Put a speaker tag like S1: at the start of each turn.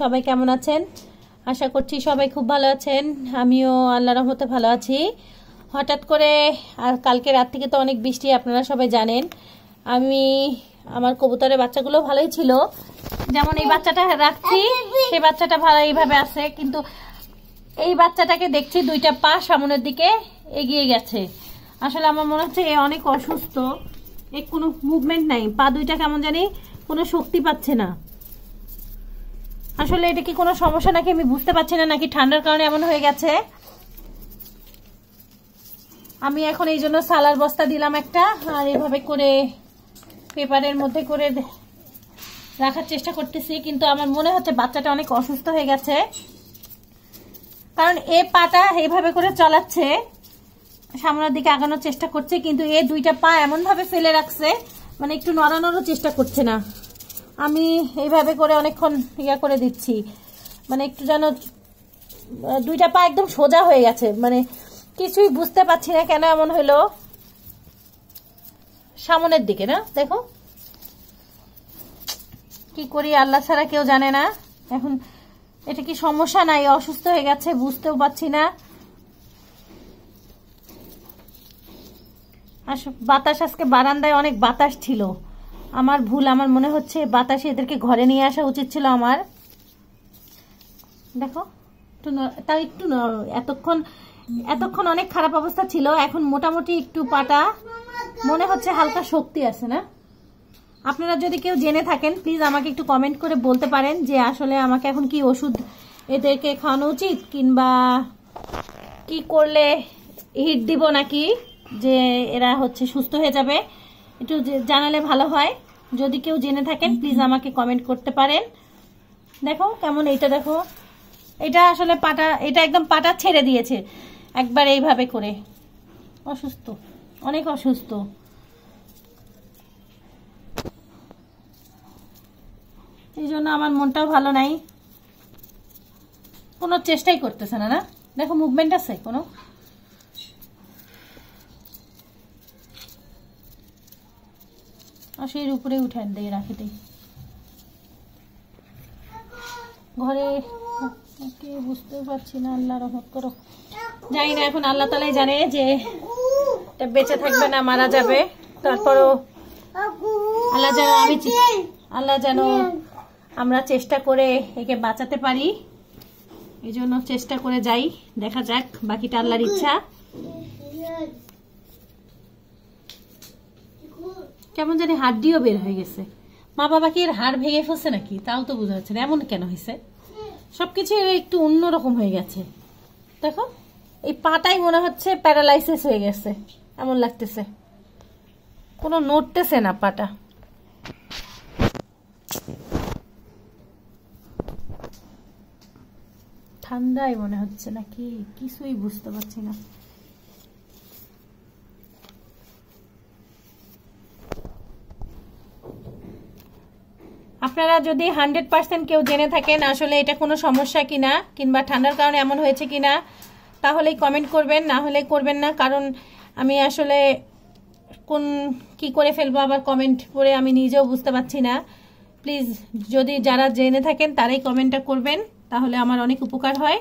S1: সবাই কেমন আছেন? আশা করছি সবাই খুব ভালো আছেন। আমিও আল্লাহ রহমতে ভালো আছি। হঠাৎ করে, আর কালকে রাত থেকে তো অনেক বৃষ্টি, আপনারা সবাই জানেন। আমি, আমার কবুতরের বাচ্চাগুলো ভালোই ছিল। যেমন এই বাচ্চাটা রাখছি, সেই বাচ্চাটা ভালো এইভাবে আছে, কিন্তু এই বাচ্চাটাকে দেখছি দুইটা পা সামনের দিকে এগিয়ে গেছে। আসলে আমার মনে হচ্ছে এ অনেক অসুস্থ। এ কোনো মুভমেন্ট নাই। পা দুইটা কেমন জানি কোনো শক্তি পাচ্ছে না। আসলে এটা কি কোনো সমস্যা নাকি আমি বুঝতে পারছি না নাকি ঠান্ডার কারণে এমন হয়ে গেছে? আমি এখন এই জন্য সালার বস্তা দিলাম একটা, আর এভাবে করে পেপারের মধ্যে করে রাখার চেষ্টা করতেছি, কিন্তু আমার মনে হচ্ছে বাচ্চাটা অনেক অসুস্থ হয়ে গেছে। কারণ এ পাটা এইভাবে করে চলাচ্ছে, সামনের দিকে আগানোর চেষ্টা করছে, কিন্তু এ দুইটা পা এমন ভাবে ফেলে রাখছে মানে একটু নড়ানোরও চেষ্টা করছে না। আমি এইভাবে করে অনেকক্ষণ ইয়া করে দিচ্ছি। মানে একটু যেন দুইটা পা একদম সোজা হয়ে গেছে। মানে কিছুই বুঝতে পারছি না কেন এমন হলো। সামনের দিকে, না? দেখো। কি করি, আল্লাহ ছাড়া কেউ জানে না। এখন এটা কি সমস্যা নাই অসুস্থ হয়ে গেছে, বুঝতেও পারছি না। বাতাস আজকে বারান্দায় অনেক বাতাস ছিল। আমার ভুল, আমার মনে হচ্ছে বাতাসে এদেরকে ঘরে নিয়ে আসা উচিত ছিল আমার। দেখো, একটু তাও একটু এতক্ষণ এতক্ষণ অনেক খারাপ অবস্থা ছিল, এখন মোটামুটি একটু পাটা, মনে হচ্ছে হালকা শক্তি আছে, না? আপনারা যদি কেউ জেনে থাকেন প্লিজ আমাকে একটু কমেন্ট করে বলতে পারেন যে আসলে আমাকে এখন কি ওষুধ এদেরকে খাওয়ানো উচিত, কিংবা কি করলে হিট দিব নাকি, যে এরা হচ্ছে সুস্থ হয়ে যাবে। একটু জানালে ভালো হয়। যদি কেউ জেনে থাকেন প্লিজ আমাকে কমেন্ট করতে পারেন। দেখো কেমন এইটা দেখো। এটা আসলে পাটা, এটা একদম পাটা ছেড়ে দিয়েছে। একবার এইভাবে করে। অসুস্থ। অনেক অসুস্থ। এই জন্য আমার মনটাও ভালো নাই। কোনো চেষ্টাই করতেছে না না? দেখো মুভমেন্ট আছে কোনো? আর উপরে উঠে দিয়ে রাখি দিই ঘরে কে বুঝতে পারছি না, আল্লাহ রহমত করো। জানি না এখন আল্লাহ তালাই জানে যে বেঁচে থাকবে না, মারা যাবে। তারপরও আল্লাহ যেন আমি আল্লাহ যেন আমরা চেষ্টা করে একে বাঁচাতে পারি। এই জন্য চেষ্টা করে যাই, দেখা যাক, বাকিটা আল্লাহর ইচ্ছা। কেমন জানি হাড্ডিও বের হয়ে গেছে। মা বাবা কি এর হাড় ভেঙে ফেলছে নাকি? তাও তো বোঝা যাচ্ছে না। এমন কেন হয়েছে? সবকিছু একটু অন্যরকম হয়ে গেছে। দেখো, এই পাটাই মনে হচ্ছে প্যারালাইসিস হয়ে গেছে। এমন লাগতেছে। কোনো নড়তেছে না পাটা। ঠান্ডায় মনে হচ্ছে নাকি? কিছুই বুঝতে পারছি না। আপনারা যদি হান্ড্রেড পার্সেন্ট কেউ জেনে থাকেন আসলে এটা কোনো সমস্যা কিনা, কিংবা ঠান্ডার কারণে এমন হয়েছে কিনা তাহলে কমেন্ট করবেন, না হলে করবেন না, কারণ আমি আসলে কোন কি করে ফেলব আবার কমেন্ট করে আমি নিজেও বুঝতে পারছি না। প্লিজ, যদি যারা জেনে থাকেন তারাই কমেন্টটা করবেন, তাহলে আমার অনেক উপকার হয়।